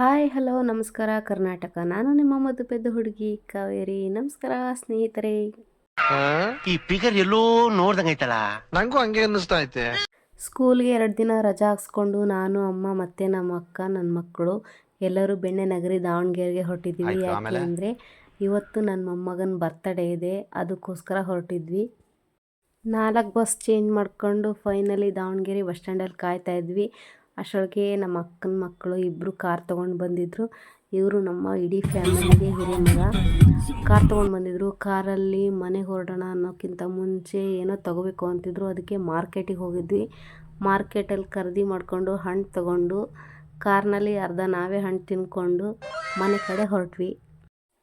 Hi hello ನಮಸ್ಕಾರ. ಕರ್ನಾಟಕ. ನಾನು ನಿಮ್ಮ ಮದ್ದು ಪೆದ್ದ ಹುಡುಗಿ ಕಾವೇರಿ. ನಮಸ್ಕಾರ ಸ್ನೇಹಿತರೆ. ಈ ಫಿಗರ್ ಎಲ್ಲೋ ನೋಡ್ದಂಗೈತಲ್ಲ ನಂಗೂ ಹಂಗೆ ಅನ್ನಿಸ್ತಾ ಐತೆ. ಸ್ಕೂಲ್ಗೆ ಎರಡು ದಿನ ರಜಾ ಹಾಕ್ಸ್ಕೊಂಡು ನಾನು ಅಮ್ಮ ಮತ್ತೆ ನಮ್ಮ ಅಕ್ಕ ನನ್ನ ಮಕ್ಕಳು ಎಲ್ಲರೂ ಬೆಣ್ಣೆ ನಗರಿ ದಾವಣಗೆರೆಗೆ ಹೊರಟಿದ್ವಿ. ಯಾಕೆಂದರೆ ಯಾಕೆ ಆಮೇಲೆ? ಅಂದರೆ ಇವತ್ತು ನನ್ನ ಮೊಮ್ಮಗನ ಬರ್ತಡೇ ಇದೆ. ಅದಕ್ಕೋಸ್ಕರ ಹೊರಟಿದ್ವಿ. ನಾಲ್ಕು ಬಸ್ ಚೇಂಜ್ ಮಾಡ್ಕೊಂಡು ಫೈನಲಿ ದಾವಣಗೆರೆ ಬಸ್ ಸ್ಟ್ಯಾಂಡಲ್ಲಿ ಕಾಯ್ತಾ ಇದ್ವಿ. ಅಷ್ಟರೊಳಗೆ ನಮ್ಮ ಅಕ್ಕನ ಮಕ್ಕಳು ಇಬ್ಬರು ಕಾರ್ ತೊಗೊಂಡು ಬಂದಿದ್ದರು ಇವರು ನಮ್ಮ ಇಡೀ ಫ್ಯಾಮಿಲಿಗೆ ಹಿರಿಯ ಮಗ. ಕಾರ್ ತೊಗೊಂಡು ಬಂದಿದ್ದರು ಕಾರಲ್ಲಿ ಮನೆ ಹೊರಡೋಣ ಅನ್ನೋಕ್ಕಿಂತ ಮುಂಚೆ ಏನೋ ತೊಗೋಬೇಕು ಅಂತಿದ್ರು. ಅದಕ್ಕೆ ಮಾರ್ಕೆಟಿಗೆ ಹೋಗಿದ್ವಿ. ಮಾರ್ಕೆಟಲ್ಲಿ ಖರೀದಿ ಮಾಡಿಕೊಂಡು ಹಣ್ಣು ತೊಗೊಂಡು, ಕಾರ್ನಲ್ಲಿ ಅರ್ಧ ನಾವೇ ಹಣ್ಣು ತಿನ್ಕೊಂಡು ಮನೆ ಕಡೆ ಹೊರಟ್ವಿ.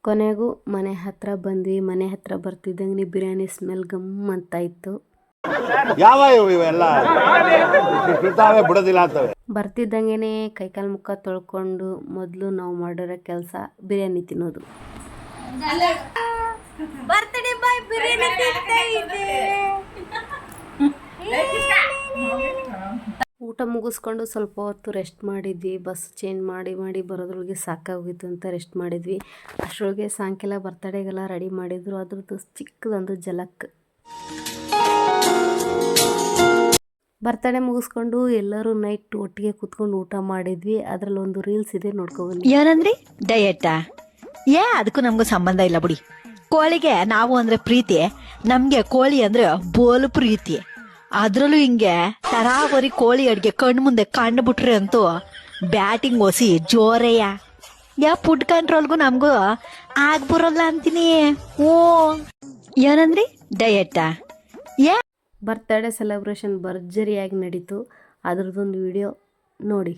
ಕೊನೆಗೂ ಮನೆ ಹತ್ತಿರ ಬಂದ್ವಿ. ಮನೆ ಹತ್ತಿರ ಬರ್ತಿದ್ದಂಗೆ ಬಿರಿಯಾನಿ ಸ್ಮೆಲ್ ಗಮ್ ಅಂತ ಇತ್ತು ಯಾವ ಇವು ಇವೆಲ್ಲ? ತಾವೇ ಬಿಡೋದಿಲ್ಲ ಅಂತವೆ. ಬರ್ತಿದ್ದಂಗೆನೆ ಕೈಕಾಲು ಮುಖ ತೊಳ್ಕೊಂಡು ಮೊದಲು ನಾವು ಮಾಡಿರೋ ಕೆಲಸ ಬಿರಿಯಾನಿ ತಿನ್ನೋದು. ಊಟ ಮುಗಿಸ್ಕೊಂಡು ಸ್ವಲ್ಪ ಹೊತ್ತು ರೆಸ್ಟ್ ಮಾಡಿದ್ವಿ. ಬಸ್ ಚೇಂಜ್ ಮಾಡಿ ಮಾಡಿ ಬರೋದ್ರೊಳಗೆ ಸಾಕಾಗೋಗಿತ್ತು ಅಂತ ರೆಸ್ಟ್ ಮಾಡಿದ್ವಿ. ಅಷ್ಟರೊಳಗೆ ಸಾಯಂಕಾಲ ಬರ್ತಡೆಗೆಲ್ಲ ರೆಡಿ ಮಾಡಿದ್ರು. ಅದ್ರದ್ದು ಚಿಕ್ಕದೊಂದು ಜಲಕ್ ಬರ್ತಡೇ ಮುಗಿಸ್ಕೊಂಡು ಎಲ್ಲರೂ ನೈಟ್ ಒಟ್ಟಿಗೆ ಕೂತ್ಕೊಂಡು ಊಟ ಮಾಡಿದ್ವಿ. ಅದರಲ್ಲಿ ಒಂದು ರೀಲ್ಸ್ ಇದೆ ನೋಡ್ಕೊಬನ್ನಿ. ಏನಂದ್ರಿ ಡಯಟಾ ಏ, ಅದಕ್ಕೂ ನಮಗೂ ಸಂಬಂಧ ಇಲ್ಲ ಬಿಡಿ. ಕೋಳಿಗೆ ನಾವು ಅಂದ್ರೆ ಪ್ರೀತಿ, ನಮ್ಗೆ ಕೋಳಿ ಅಂದ್ರೆ ಬೋಲ್ ಪ್ರೀತಿ. ಅದ್ರಲ್ಲೂ ಹಿಂಗೆ ತರಾವರಿ ಕೋಳಿ ಅಡ್ಗೆ ಕಣ್ಣು ಮುಂದೆ ಕಂಡು ಬಿಟ್ರಿ ಅಂತೂ ಬ್ಯಾಟಿಂಗ್ ಓಸಿ ಜೋರಯ್ಯ ಯಾ ಫುಡ್ ಕಂಟ್ರೋಲ್ಗೂ ನಮಗೂ ಆಗ್ಬರಲ್ಲ ಅಂತೀನಿ. ಓ ಏನಂದ್ರಿ ಡಯಟಾ ಏ ಬರ್ತಡೇ ಸೆಲೆಬ್ರೇಷನ್ ಭರ್ಜರಿಯಾಗಿ ನಡೀತು. ಅದ್ರದ್ದೊಂದು ವಿಡಿಯೋ ನೋಡಿ.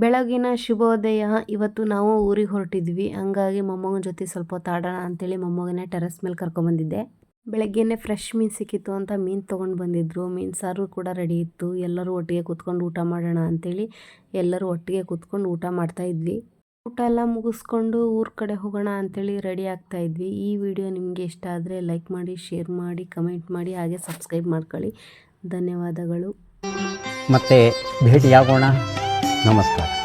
ಬೆಳಗಿನ ಶುಭೋದಯ. ಇವತ್ತು ನಾವು ಊರಿಗೆ ಹೊರಟಿದ್ವಿ. ಹಂಗಾಗಿ ಮೊಮ್ಮಗನ ಜೊತೆ ಸ್ವಲ್ಪ ಹೊತ್ತು ಆಡೋಣ ಅಂತೇಳಿ ಮೊಮ್ಮಗನೇ ಟೆರೆಸ್ ಮೇಲೆ ಕರ್ಕೊಂಬಂದಿದ್ದೆ. ಬೆಳಗ್ಗೆನೆ ಫ್ರೆಶ್ ಮೀನು ಸಿಕ್ಕಿತ್ತು ಅಂತ ಮೀನು ತೊಗೊಂಡು ಬಂದಿದ್ದರು ಮೀನು ಸಾರು ಕೂಡ ರೆಡಿ ಇತ್ತು. ಎಲ್ಲರೂ ಒಟ್ಟಿಗೆ ಕೂತ್ಕೊಂಡು ಊಟ ಮಾಡೋಣ ಅಂತೇಳಿ ಎಲ್ಲರೂ ಒಟ್ಟಿಗೆ ಕೂತ್ಕೊಂಡು ಊಟ ಮಾಡ್ತಾ ಇದ್ವಿ. ಊಟ ಎಲ್ಲ ಮುಗಿಸ್ಕೊಂಡು ಊರ ಕಡೆ ಹೋಗೋಣ ಅಂಥೇಳಿ ರೆಡಿ ಆಗ್ತಾ ಇದ್ವಿ. ಈ ವಿಡಿಯೋ ನಿಮಗೆ ಇಷ್ಟ ಆದರೆ ಲೈಕ್ ಮಾಡಿ ಶೇರ್ ಮಾಡಿ ಕಮೆಂಟ್ ಮಾಡಿ, ಹಾಗೆ ಸಬ್ಸ್ಕ್ರೈಬ್ ಮಾಡ್ಕೊಳ್ಳಿ. ಧನ್ಯವಾದಗಳು. ಮತ್ತೆ ಭೇಟಿಯಾಗೋಣ. ನಮಸ್ಕಾರ